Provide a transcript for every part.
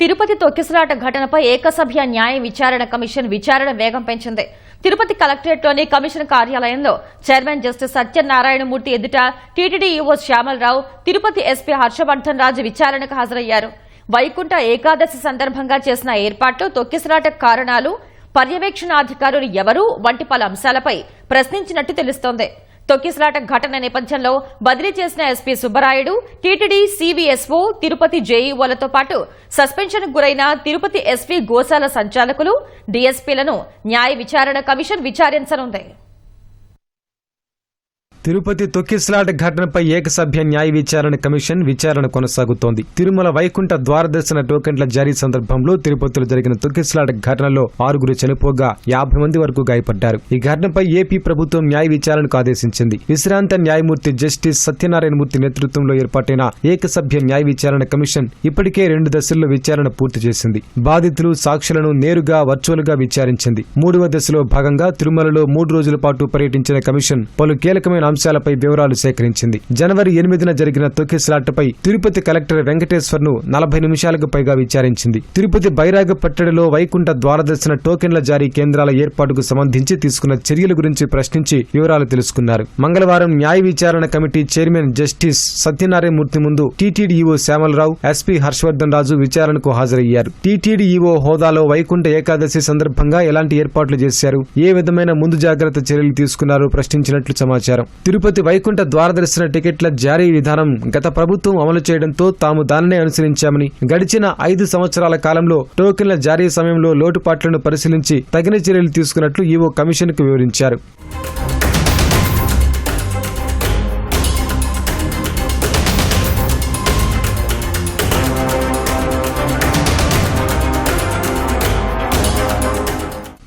తిరుపతి తొక్కిసలాట ఘటనపై ఏకసభ్య న్యాయ విచారణ కమిషన్ విచారణ వేగం పెంచింది. తిరుపతి కలెక్టరేట్లోని కమిషన్ కార్యాలయంలో చైర్మన్ జస్టిస్ సత్యనారాయణమూర్తి ఎదుట TTD EO Shyamalarao Tirupati SP Harshavardhan Raju విచారణకు హాజరయ్యారు. వైకుంఠ ఏకాదశి సందర్భంగా చేసిన ఏర్పాట్లు తొక్కిసలాట కారణాలు పర్యవేక్షణాధికారులు ఎవరు వంటి పలు అంశాలపై ప్రశ్నించినట్టు తెలుస్తోంది. తొక్కిసలాట ఘటన నేపథ్యంలో బదిలీ చేసిన SP Subbarayudu TTD CVSO Tirupati జేఈఓలతో పాటు సస్పెన్షన్ గురైన తిరుపతి ఎస్పీ గోశాల సంచాలకులు డీఎస్పీలను న్యాయ విచారణ కమిషన్ విచారించనుంది. తిరుపతి తొక్కిసలాట ఘటనపై ఏకసభ్య న్యాయ విచారణ కమిషన్ విచారణ కొనసాగుతోంది. తిరుమల వైకుంఠ ద్వారదర్శన టోకెన్ల జారీ సందర్భంలో తిరుపతిలో జరిగిన తొక్కిసలాట ఘటనలో ఆరుగురు చనిపోగా యాభై మంది వరకు గాయపడ్డారు. ఈ ఘటనపై ఏపీ ప్రభుత్వం న్యాయ విచారణకు ఆదేశించింది. విశ్రాంత న్యాయమూర్తి జస్టిస్ సత్యనారాయణమూర్తి నేతృత్వంలో ఏర్పాటైన ఏకసభ్య న్యాయ విచారణ కమిషన్ ఇప్పటికే రెండు దశల్లో విచారణ పూర్తి చేసింది. బాధితులు సాక్షులను నేరుగా వర్చువల్గా విచారించింది. మూడవ దశలో భాగంగా తిరుమలలో మూడు రోజుల పాటు పర్యటించిన కమిషన్ పలు కీలకమైన అంశాలపై వివరాలు సేకరించింది. జనవరి ఎనిమిదిన జరిగిన తొక్కిసలాటపై తిరుపతి కలెక్టర్ వెంకటేశ్వర్ను నలభై నిమిషాలకు పైగా విచారించింది. తిరుపతి బైరాగ పట్టడిలో వైకుంఠ ద్వారదర్శన టోకెన్ల జారీ కేంద్రాల ఏర్పాటుకు సంబంధించి తీసుకున్న చర్యల గురించి ప్రశ్నించి వివరాలు తెలుసుకున్నారు. మంగళవారం న్యాయ విచారణ కమిటీ చైర్మన్ జస్టిస్ సత్యనారాయణమూర్తి ముందు TTD EO Shyamalarao SP Harshavardhan Raju విచారణకు హాజరయ్యారు. టీటీడీఈఓ హోదాలో వైకుంఠ ఏకాదశి సందర్భంగా ఎలాంటి ఏర్పాట్లు చేశారు? ఏ విధమైన ముందు జాగ్రత్త చర్యలు తీసుకున్నారో ప్రశ్నించినట్లు సమాచారం. తిరుపతి వైకుంఠ ద్వారదర్శన టికెట్ల జారీ విధానం గత ప్రభుత్వం అమలు చేయడంతో తాము దానినే అనుసరించామని గడిచిన ఐదు సంవత్సరాల కాలంలో టోకెన్ల జారీ సమయంలో లోటుపాట్లను పరిశీలించి తగిన చర్యలు తీసుకున్నట్లు ఈవో కమిషన్కు వివరించారు.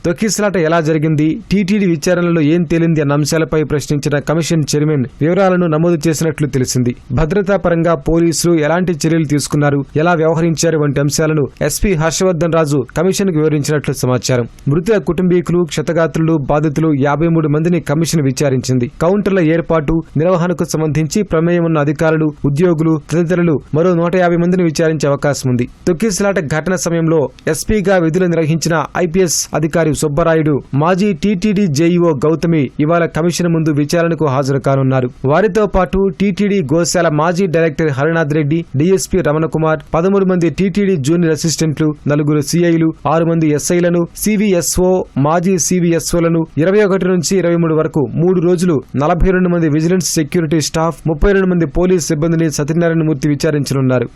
తొక్కిసలాట ఎలా జరిగింది? టీటీడీ విచారణలో ఏం తేలింది అన్న అంశాలపై ప్రశ్నించిన కమిషన్ చైర్మన్ వివరాలను నమోదు చేసినట్లు తెలిసింది. భద్రతా పరంగా పోలీసులు ఎలాంటి చర్యలు తీసుకున్నారు? ఎలా వ్యవహరించారు? వంటి అంశాలను ఎస్పీ హర్షవర్ధన్ రాజు కమిషన్కు వివరించినట్లు సమాచారం. మృతుల కుటుంబీకులు క్షతగాత్రులు బాధితులు యాభై మూడు మందిని కమిషన్ విచారించింది. కౌంటర్ల ఏర్పాటు నిర్వహణకు సంబంధించి ప్రమేయం ఉన్న అధికారులు ఉద్యోగులు తదితరులు మరో నూట యాభై మందిని విచారించే అవకాశం ఉంది. తొక్కిసలాట ఘటన సమయంలో ఎస్పీగా విధులు నిర్వహించిన ఐపీఎస్ అధికారి సుబ్బరాయుడు మాజీ టీటీడీ జేఈఓ గౌతమి ఇవాళ కమిషన్ ముందు విచారణకు హాజరు కానున్నారు వారితో పాటు టీటీడీ గోశాల మాజీ డైరెక్టర్ హరినాథ్ రెడ్డి డీఎస్పీ రమణకుమార్ పదమూడు మంది టీటీడీ జూనియర్ అసిస్టెంట్లు నలుగురు సీఐలు ఆరు మంది ఎస్ఐలను సివిఎస్ఓ మాజీ సివిఎస్ఓలను ఇరవై ఒకటి నుంచి ఇరవై మూడు వరకు మూడు రోజులు నలభై రెండు మంది విజిలెన్స్ సెక్యూరిటీ స్టాఫ్ ముప్పై రెండు మంది పోలీస్ సిబ్బందిని సత్యనారాయణ మూర్తి విచారించనున్నారు.